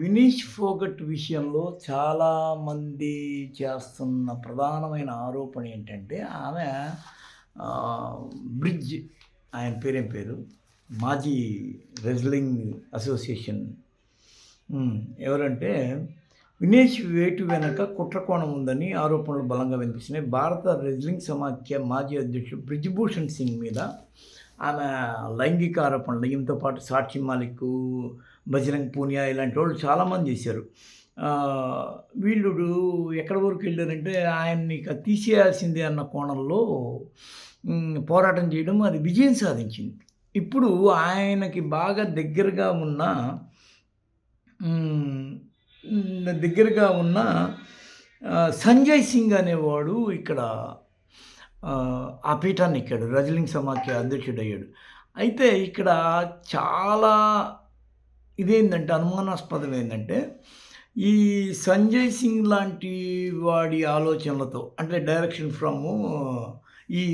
వినీష్ ఫోగట్ విషయంలో చాలామంది చేస్తున్న ప్రధానమైన ఆరోపణ ఏంటంటే ఆమె బ్రిడ్జ్ ఆయన పేరేం పేరు? మాజీ రెజ్లింగ్ అసోసియేషన్. ఎవరంటే వినేష్ వేటు వెనక కుట్రకోణం ఉందని ఆరోపణలు బలంగా వినిపిస్తున్నాయి. భారత రెజ్లింగ్ సమాఖ్య మాజీ అధ్యక్షుడు బ్రిజ్భూషణ్ సింగ్ మీద ఆమె లైంగిక ఆరోపణలు ఈమెతో పాటు సాక్షి మాలిక్ బజరంగ్ పూనియా ఇలాంటి వాళ్ళు చాలామంది చేశారు. వీళ్ళు ఎక్కడి వరకు వెళ్ళారంటే ఆయన్ని ఇక తీసేయాల్సిందే అన్న కోణంలో పోరాటం చేయడం అది విజయం సాధించింది. ఇప్పుడు ఆయనకి బాగా దగ్గరగా ఉన్న దగ్గరగా ఉన్న సంజయ్ సింగ్ అనేవాడు ఇక్కడ ఆ, పీఠాన్ని ఎక్కాడు. రజలింగ్ సమాఖ్య అధ్యక్షుడయ్యాడు. అయితే ఇక్కడ చాలా ఇదేంటంటే అనుమానాస్పదం ఏంటంటే ఈ సంజయ్ సింగ్ లాంటి వాడి ఆలోచనలతో అంటే డైరెక్షన్ ఫ్రమ్ ఈ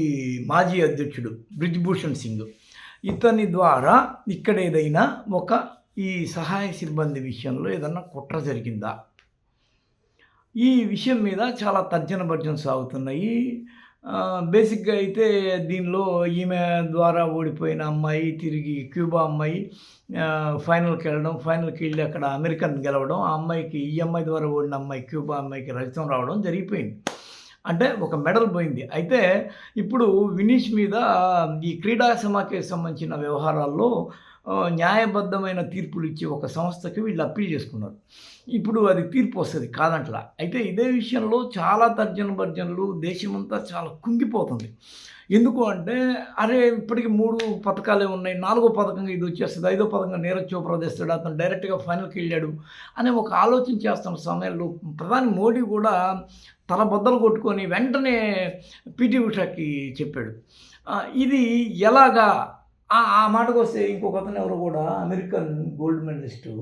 మాజీ అధ్యక్షుడు బ్రిజ్భూషణ్ సింగ్ ఇతని ద్వారా ఇక్కడ ఏదైనా ఒక ఈ సహాయ సిబ్బంది విషయంలో ఏదన్నా కుట్ర జరిగిందా? ఈ విషయం మీద చాలా తర్జన భర్జన సాగుతున్నాయి. బేసిక్గా అయితే దీనిలో ఈమె ద్వారా ఓడిపోయిన అమ్మాయి తిరిగి క్యూబా అమ్మాయి ఫైనల్కి వెళ్ళడం ఫైనల్కి వెళ్ళి అక్కడ అమెరికన్ గెలవడం ఆ అమ్మాయికి ఈ అమ్మాయి ద్వారా ఓడిన అమ్మాయి క్యూబా అమ్మాయికి రహితం రావడం జరిగిపోయింది. అంటే ఒక మెడల్ పోయింది. అయితే ఇప్పుడు వినీష్ మీద ఈ క్రీడా సమాఖ్యకి సంబంధించిన వ్యవహారాల్లో న్యాయబద్ధమైన తీర్పులు ఇచ్చే ఒక సంస్థకి వీళ్ళు అప్పీల్ చేసుకున్నారు. ఇప్పుడు అది తీర్పు వస్తుంది కాదంటలా. అయితే ఇదే విషయంలో చాలా తర్జన భర్జనలు దేశమంతా చాలా కుంగిపోతుంది. ఎందుకు అంటే అరే ఇప్పటికి మూడు పథకాలే ఉన్నాయి నాలుగో పథకంగా ఇది వచ్చేస్తుంది ఐదో పథకంగా నీరజ్ చోప్రా తెస్తాడు అతను డైరెక్ట్గా ఫైనల్కి వెళ్ళాడు అనే ఒక ఆలోచన చేస్తున్న సమయంలో ప్రధాని మోడీ కూడా తల బద్దలు కొట్టుకొని వెంటనే పిటి ఉషాకి చెప్పాడు. ఇది ఎలాగా ఆ ఆ మాటకు వస్తే ఇంకొక అతను ఎవరు కూడా? American gold medalist.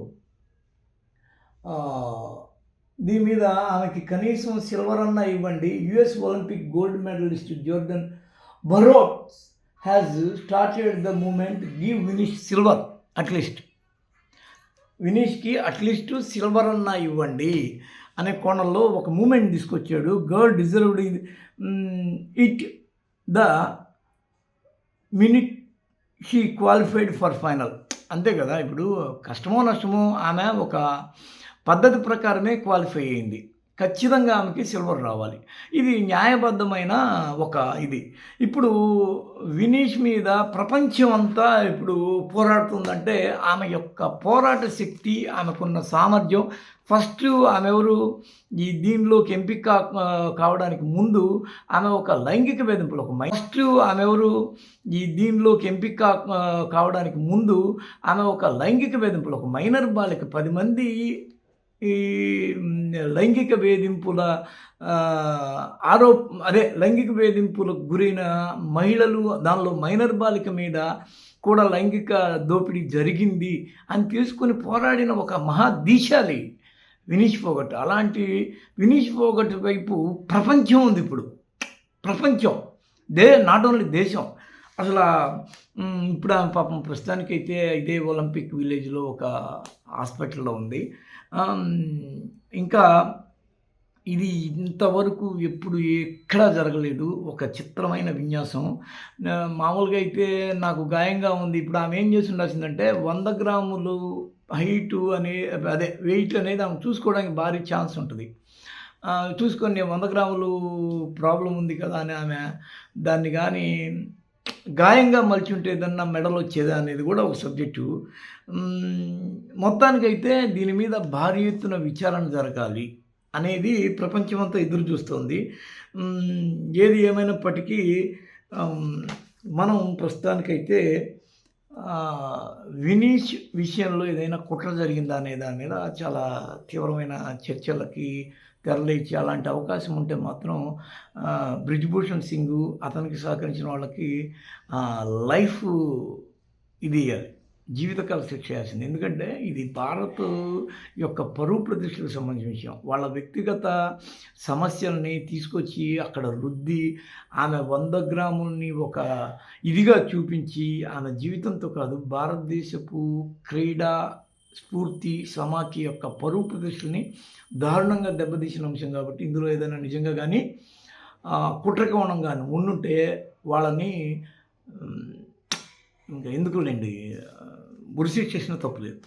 దీని మీద ఆమెకి కనీసం సిల్వర్ అన్న ఇవ్వండి. US Olympic gold medalist Jordan Burroughs has started the movement. Give Vinesh silver at least వినీష్కి at least silver అన్న ఇవ్వండి అనే కోణంలో ఒక మూమెంట్ తీసుకొచ్చాడు. Girl deserved it the minute she qualified for final అంతే కదా? ఇప్పుడు కష్టమో నష్టమో ఆమె ఒక పద్ధతి ప్రకారమే క్వాలిఫై అయింది. ఖచ్చితంగా ఆమెకి సిల్వర్ రావాలి. ఇది న్యాయబద్ధమైన ఒక ఇది. ఇప్పుడు వినీష్ మీద ప్రపంచం అంతా ఇప్పుడు పోరాడుతుందంటే ఆమె యొక్క పోరాట శక్తి ఆమెకున్న సామర్థ్యం. ఫస్ట్ ఆమె ఎవరు? ఈ దీనిలోకి ఎంపిక కా- కావడానికి ముందు ఆమె ఒక లైంగిక వేధింపులు ఒక మై ఫస్ట్ ఆమె ఎవరు? ఈ దీనిలోకి ఎంపిక కా- కావడానికి ముందు ఆమె ఒక లైంగిక వేధింపులు ఒక మైనర్ బాలిక పది మంది ఈ లైంగిక వేధింపుల ఆ, అదే లైంగిక వేధింపులకు గురైన మహిళలు దానిలో మైనర్ బాలిక మీద కూడా లైంగిక దోపిడీ జరిగింది అని తీసుకుని పోరాడిన ఒక మహాదీశాలి వినీష్ ఫోగట్. అలాంటి వినీష్ పోగట్ వైపు ప్రపంచం ఉంది ఇప్పుడు. ప్రపంచం. దే నాట్ ఓన్లీ దేశం. అసలు ఇప్పుడు ఆమె పాపం ప్రస్తుతానికైతే ఇదే ఒలింపిక్ విలేజ్లో ఒక హాస్పిటల్లో ఉంది. ఇంకా ఇది ఇంతవరకు ఎప్పుడు ఎక్కడా జరగలేదు. ఒక చిత్రమైన విన్యాసం. మామూలుగా అయితే నాకు గాయంగా ఉంది. ఇప్పుడు ఆమె ఏం చేసి ఉండాల్సిందంటే వంద గ్రాములు హైటు అనే అదే వెయిట్ అనేది ఆమె చూసుకోవడానికి భారీ ఛాన్స్ ఉంటుంది. చూసుకొని వంద గ్రాములు ప్రాబ్లం ఉంది కదా అని ఆమె. దాన్ని కానీ గాయంగా మలిచి ఉంటే ఏదన్నా మెడల్ వచ్చేదా అనేది కూడా ఒక సబ్జెక్టు. మొత్తానికైతే దీని మీద భారీ ఎత్తున విచారణ జరగాలి అనేది ప్రపంచమంతా ఎదురు చూస్తోంది. ఏది ఏమైనప్పటికీ మనం ప్రస్తుతానికైతే వినీష్ విషయంలో ఏదైనా కుట్ర జరిగిందా అనే దాని మీద చాలా తీవ్రమైన చర్చలకి తెరలేచి అలాంటి అవకాశం ఉంటే మాత్రం బ్రిజ్భూషణ్ సింగ్ అతనికి సహకరించిన వాళ్ళకి లైఫ్ ఇది జీవితకాల శిక్ష వేయాల్సింది. ఎందుకంటే ఇది భారత్ యొక్క పరువు ప్రతిష్టలకు సంబంధించిన విషయం. వాళ్ళ వ్యక్తిగత సమస్యల్ని తీసుకొచ్చి అక్కడ రుద్ది ఆమె వంద గ్రాముల్ని ఒక ఇదిగా చూపించి ఆమె జీవితంతో కాదు భారతదేశపు క్రీడా స్ఫూర్తి సమాఖ్య యొక్క పరువు ప్రతిష్టని దారుణంగా దెబ్బతీసిన అంశం కాబట్టి ఇందులో ఏదైనా నిజంగా కానీ కుట్రకోణం కానీ ఉండుంటే వాళ్ళని ఇంకా ఇంకా ఎందుకులేండి? గురిశిక్ష చేసిన తప్పులేదు